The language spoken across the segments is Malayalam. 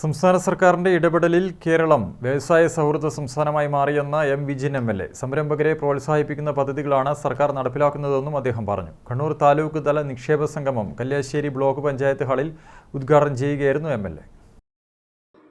സംസ്ഥാന സർക്കാരിന്റെ ഇടപെടലിൽ കേരളം വ്യവസായ സൗഹൃദ സംസ്ഥാനമായി മാറിയെന്ന M Vijin M L A. സംരംഭകരെ പ്രോത്സാഹിപ്പിക്കുന്ന പദ്ധതികളാണ് സർക്കാർ നടപ്പിലാക്കുന്നതെന്നും അദ്ദേഹം പറഞ്ഞു. കണ്ണൂർ താലൂക്ക് തല നിക്ഷേപ സംഗമം കല്യാശ്ശേരി ബ്ലോക്ക് പഞ്ചായത്ത് ഹാളിൽ ഉദ്ഘാടനം ചെയ്യുകയായിരുന്നു എം എൽ എ.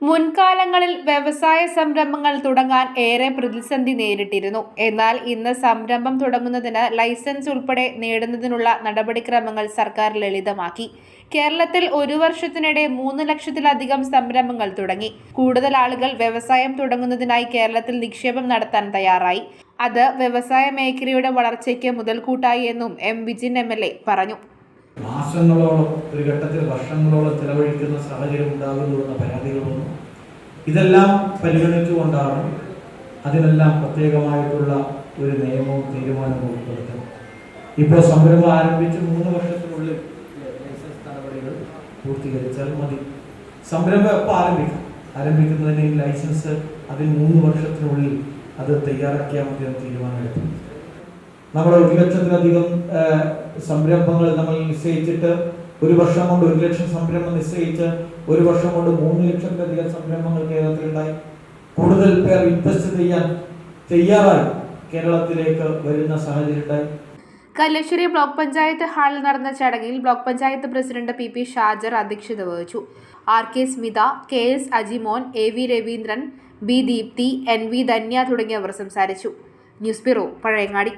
മുൻകാലങ്ങളിൽ വ്യവസായ സംരംഭങ്ങൾ തുടങ്ങാൻ ഏറെ പ്രതിസന്ധി നേരിട്ടിരുന്നു. എന്നാൽ ഇന്ന് സംരംഭം തുടങ്ങുന്നതിന് ലൈസൻസ് ഉൾപ്പെടെ നേടുന്നതിനുള്ള നടപടിക്രമങ്ങൾ സർക്കാർ ലളിതമാക്കി. കേരളത്തിൽ ഒരു വർഷത്തിനിടെ മൂന്ന് ലക്ഷത്തിലധികം സംരംഭങ്ങൾ തുടങ്ങി. കൂടുതൽ ആളുകൾ വ്യവസായം തുടങ്ങുന്നതിനായി കേരളത്തിൽ നിക്ഷേപം നടത്താൻ തയ്യാറായി. അത് വ്യവസായ മേഖലയുടെ വളർച്ചയ്ക്ക് മുതൽക്കൂട്ടായി എന്നും എം വിജിൻ എം പറഞ്ഞു. മാസങ്ങളോളം ഒരു ഘട്ടത്തിൽ വർഷങ്ങളോളം ചെലവഴിക്കുന്ന സാഹചര്യം ഉണ്ടാകുന്നു എന്ന ഇതെല്ലാം പരിഗണിച്ചുകൊണ്ടാണ് അതിനെല്ലാം പ്രത്യേകമായിട്ടുള്ള ഒരു നിയമവും തീരുമാനവും ഉൾപ്പെടുത്തുന്നത് ഇപ്പോൾ സംരംഭം ആരംഭിച്ച് മൂന്ന് വർഷത്തിനുള്ളിൽ ലൈസൻസ് നടപടികൾ പൂർത്തീകരിച്ചാൽ മതി. സംരംഭം എപ്പോൾ ആരംഭിക്കും? ആരംഭിക്കുന്നതിന് ലൈസൻസ് അതിന് മൂന്ന് വർഷത്തിനുള്ളിൽ അത് തയ്യാറാക്കിയാൽ മതി എന്ന് നമ്മൾ ഒരു ലക്ഷത്തിലധികം സംരംഭങ്ങൾ നമ്മൾ നിശ്ചയിച്ചിട്ട് ഒരു വർഷം കൊണ്ട് ഒരു ലക്ഷം സംരംഭം നിശ്ചയിച്ച് ഒരു വർഷം കൊണ്ട് മൂന്ന് ലക്ഷത്തിലധികം സംരംഭങ്ങൾ കേരളത്തിലുണ്ടായി. കൂടുതൽ പേർ ഇൻവെസ്റ്റ് ചെയ്യാൻ തയ്യാറായി കേരളത്തിലേക്ക് വരുന്ന സാഹചര്യം ഉണ്ടായി കല്ലശ്ശേരി ബ്ലോക്ക് പഞ്ചായത്ത് ഹാളിൽ നടന്ന ചടങ്ങിൽ block panchayat president P P Shajar അധ്യക്ഷത വഹിച്ചു. R K Smitha K S Ajimon A V Raveendran B Deepthi N V Dhanya തുടങ്ങിയവർ സംസാരിച്ചു. News bureau Pazhayangadi.